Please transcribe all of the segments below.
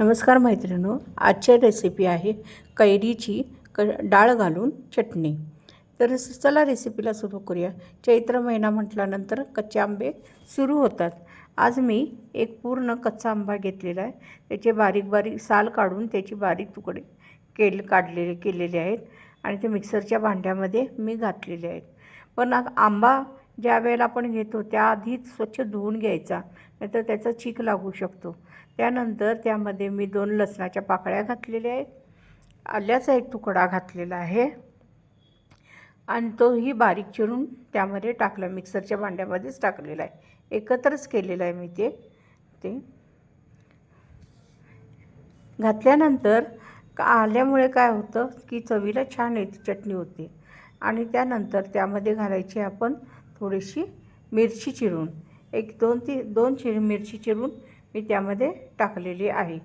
नमस्कार मैत्रिणो आजची रेसिपी आहे कैरीची क डाळ घालून चटणी. तर चला रेसिपीला सुरू करूया. चैत्र महिना म्हटल्यानंतर कच्चे आंबे सुरू होतात. आज मी एक पूर्ण कच्चा आंबा घेतलेला आहे. त्याचे बारीक बारीक साल काढून त्याची बारीक तुकडे केल काढलेले केलेले आहेत. आणि ते मिक्सरच्या भांड्यामध्ये मी घातलेले आहेत. पण आंबा ज्या वेळेला आपण घेतो त्याआधीच स्वच्छ धुवून घ्यायचा नाहीतर त्याचा चीक लागू शकतो. त्यानंतर त्यामध्ये मी दोन लसणाच्या पाकळ्या घातलेल्या आहेत आल्याचा एक तुकडा घातलेला आहे आणि तोही बारीक चिरून त्यामध्ये टाकला मिक्सरच्या भांड्यामध्येच टाकलेला आहे. एकत्रच केलेलं आहे मी ते ते. घातल्यानंतर का आल्यामुळे काय होतं की चवीला छान येते चटणी होते आणि त्यानंतर त्यामध्ये घालायची आपण थोडीशी मिरची चिरून एक दोन ती दोन चिर मिरची चिरून मी त्यामध्ये टाकलेली आहे.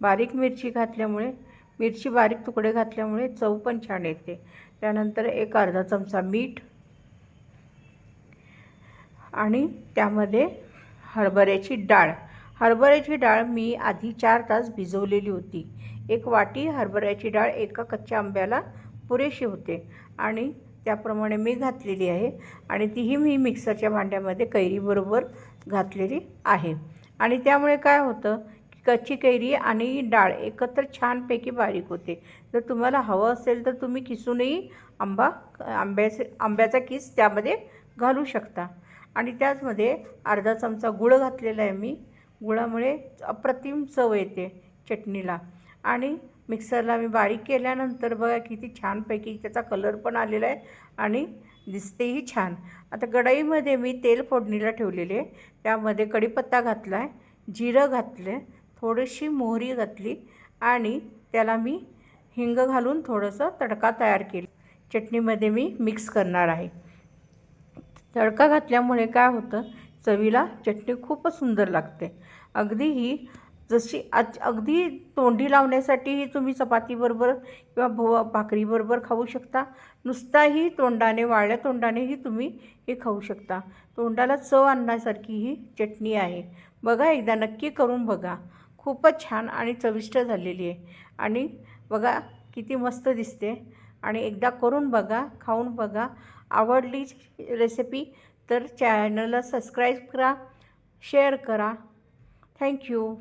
बारीक मिरची घातल्यामुळे मिरची बारीक तुकडे घातल्यामुळे चव पण छान येते. त्यानंतर एक अर्धा चमचा मीठ आणि त्यामध्ये हरभऱ्याची डाळ. हरभऱ्याची डाळ मी आधी चार तास भिजवलेली होती. एक वाटी हरभऱ्याची डाळ एका कच्च्या आंब्याला पुरेशी होते आणि त्याप्रमाणे मी घातलेली आहे आणि तीही मी मिक्सरच्या भांड्यामध्ये कैरीबरोबर घातलेली आहे. आणि त्यामुळे काय होतं की कच्ची कैरी आणि डाळ एकत्र छानपैकी बारीक होते. जर तुम्हाला हवं असेल तर तुम्ही किसूनही आंबा आंब्याचे आंब्याचा किस त्यामध्ये घालू शकता. आणि त्याचमध्ये अर्धा चमचा गुळ घातलेला आहे मी. गुळामुळे अप्रतिम चव येते चटणीला. आणि मिक्सरला मी बारीक केल्यानंतर बघा किती छानपैकी त्याचा कलर पण आलेला आहे आणि दिसतेही छान. आता कढईमध्ये मी तेल फोडणीला ठेवलेले त्यामध्ये कढीपत्ता घातला आहे जिरं घातले थोडीशी मोहरी घातली आणि त्याला मी हिंग घालून थोडंसं तडका तयार केला. चटणीमध्ये मी मिक्स करणार आहे. तडका घातल्यामुळे काय होतं? चवीला चटणी खूपच सुंदर लागते. अगदी ही जशी आज अगदी तोंडी लावण्यासाठीही तुम्ही चपातीबरोबर किंवा भो भाकरीबरोबर खाऊ शकता. नुसताही तोंडाने वाळल्या तोंडानेही तुम्ही हे खाऊ शकता. तोंडाला चव आणण्यासारखी ही चटणी आहे. बघा एकदा नक्की करून बघा. खूपच छान आणि चविष्ट झालेली आहे. आणि बघा किती मस्त दिसते. आणि एकदा करून बघा खाऊन बघा. आवडली रेसिपी तर चॅनलला सबस्क्राईब करा शेअर करा. थँक्यू